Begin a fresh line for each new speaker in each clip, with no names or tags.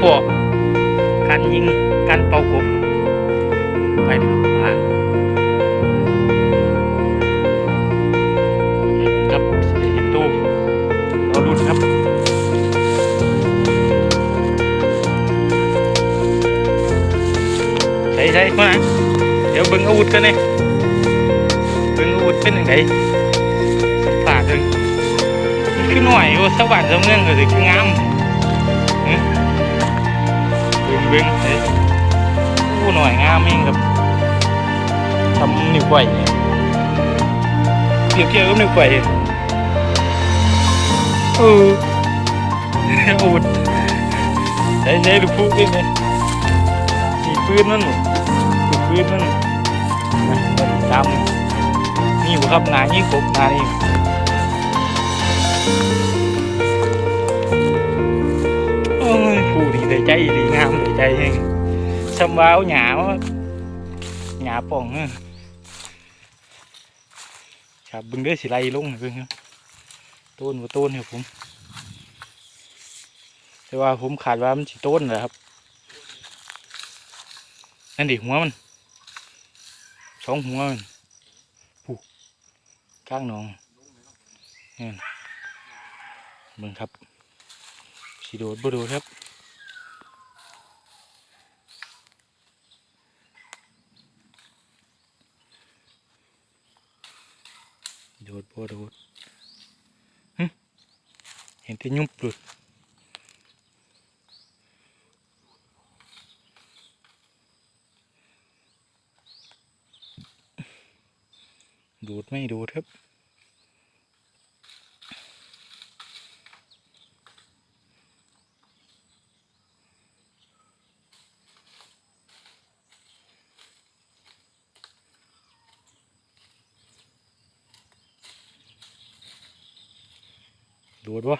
พาะการยิงการเป่ากบไปผ่านครับเห็นตู้เราดูนะครับใช่ใช่มาเดี๋ยวเบิ่งอาวุธกันเนี่ยเบิ่งอาวุธเป็นยังไงสัมผัสเลยมันคือหน่อยโอ้สวัสดิ์สำเนียงก็สิคืองาม เบิ่งเฮ้ยโอ้หน่อยงามเองครับทำนิ้วไกวเนี่ยวเทียบเทียบกับนิ้วไกวเอออาวุธใช่ใช่ลูกพูกเองเลยมีปืนนั่นมีปืนนั่นดำนี่บุครับนายิ่งกบนานี่โอ้ยผู้ดีใจดีงามได้ ใจเองสำวาวหยาวหยาป่องครับบึงเด้อสิไล่ลงให้เบิ่งครับต้นว่าต้นครับผม แต่ว่าผมขาดว่ามันสิต้นแหละครับ นั่นดิหัวมันสองหัวมันผูกข้างหนองนี่นเบิ่งครับสีโดดบ่โดดครับโดด บ่ดูดเห็นที่ยุบหลุดดูดไม่ดูดครับ ดูดวะ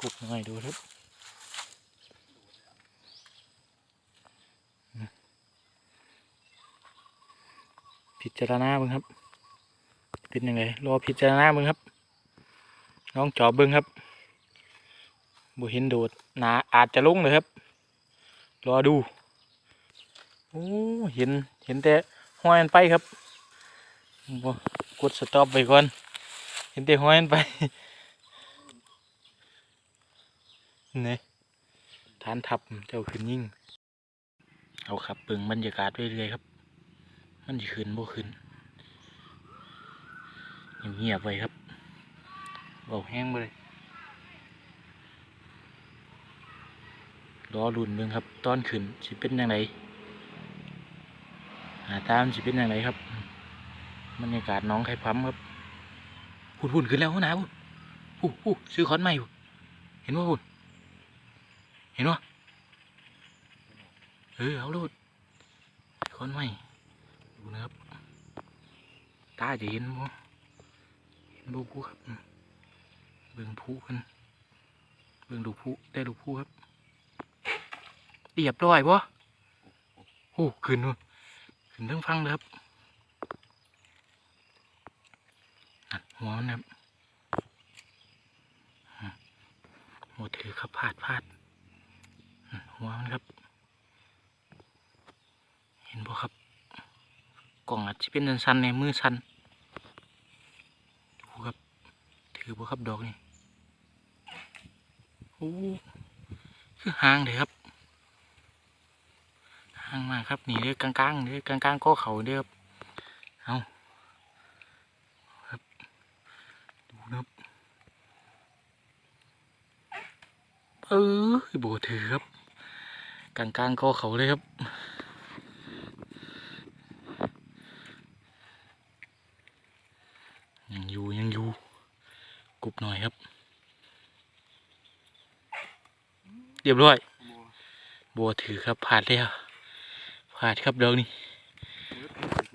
กุบหน่อยดูดครับพิจารณาเบิ่งครับ เป็นยังไงรอพิจารณาเบิ่งครับลองจอบเบิ่งครับบ่เห็นโดดหนาอาจจะลงเลยครับ รอดูโอ้เห็นเห็นแต่ห้อยมันไปครับ กดสต็อปไปก่อน เห็นแต่ห้อยนไปนี่ฐานทับเจ้าขึ้นยิ่ง เอาครับเบิ่งบรรยากาศเรื่อยๆครับ มันจะขึ้นบ่ขึ้นเงียบๆไว้ครับเบาแห้งไปเลยรอลุ่นเบิ่งครับ ตอนขึ้นสิเป็นยังไงหาตามสิเป็นยังไงครับ บรรยากาศน้องไข่พัมครับพูดพูดขึ้นแล้วนะพูดพูดพูดซื้อคอนใหม่พูดเห็นว่าพูดเห็นว่าเออเอาลูดคอนใหม่ดูนะครับตาจะเห็นบ่เห็นบ่ผู้ครับเบิ่งผู้กันเบิ่งดูผู้ได้ดูผู้ครับเรียบร้อยบ่โอ้ขึ้นนู่นขึ้นทั้งฟังเลยครับนั่น หัวนะครับโอ้ถือครับพลาดพลาดหัวมันครับ เห็นบ่ครับกล่องอาจจะเป็นสันๆในมือสันดูครับ ถือบ่ครับดอกนี่โอ้คือห่างเลยครับห่างมากครับนี่เด้อกลางๆเด้อกลางๆก็เขาเด้อครับเอาครับดูนะครับ เออโบถือครับกลางก็เขาเลยครับยังอยู่ยังอยู่กรุบหน่อยครับ เรียบร้อยบัวถือครับผ่านแล้วผ่านครับเดี๋ยวนี้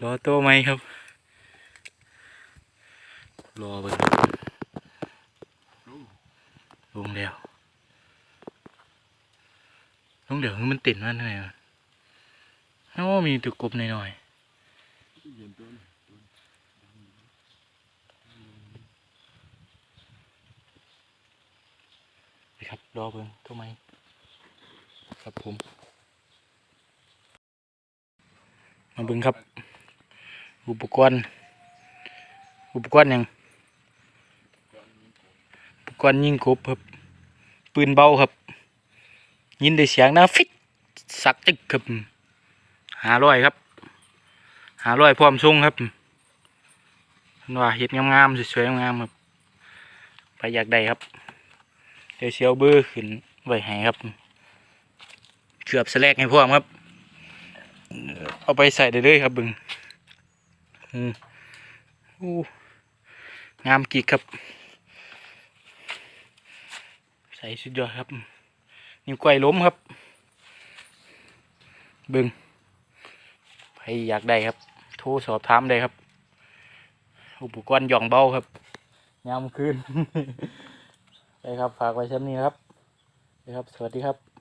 รอโตไหมครับ รอไปลงแล้ว ลงเดี๋ยวมันติดมันไงวะโอ้มีตัวกบหน่อยๆอรอเบิ่งทำไม ครับผม มาเบิ่งครับ อุปกรณ์ อุปกรณ์ยังอุปกรณ์ยิงกบครับ ปืนเบาครับ ยินได้เสียงนะฟิตสักจึกครับหาร้อยครับหาร้อยพร้อมทรงครับหนว่าเห็ดงามๆสวยๆงามๆครับไปอยากได้ครับเดี๋ยวเชียวเบอร์ขึ้นไว้ให้ครับเกือบสแลกให้พร้อมครับ เอาไปใส่ได้เลยครับบึงอือู้งามกีกครับ ใส่สุดยอดครับ นิ้วก้อยล้มครับ บึงใครอยากได้ครับ โทรสอบถามได้ครับ อุปกรณ์หย่องเบาครับยามคืนไปครับ ฝากไว้ชั้นนี้ครับไปครับ สวัสดีครับ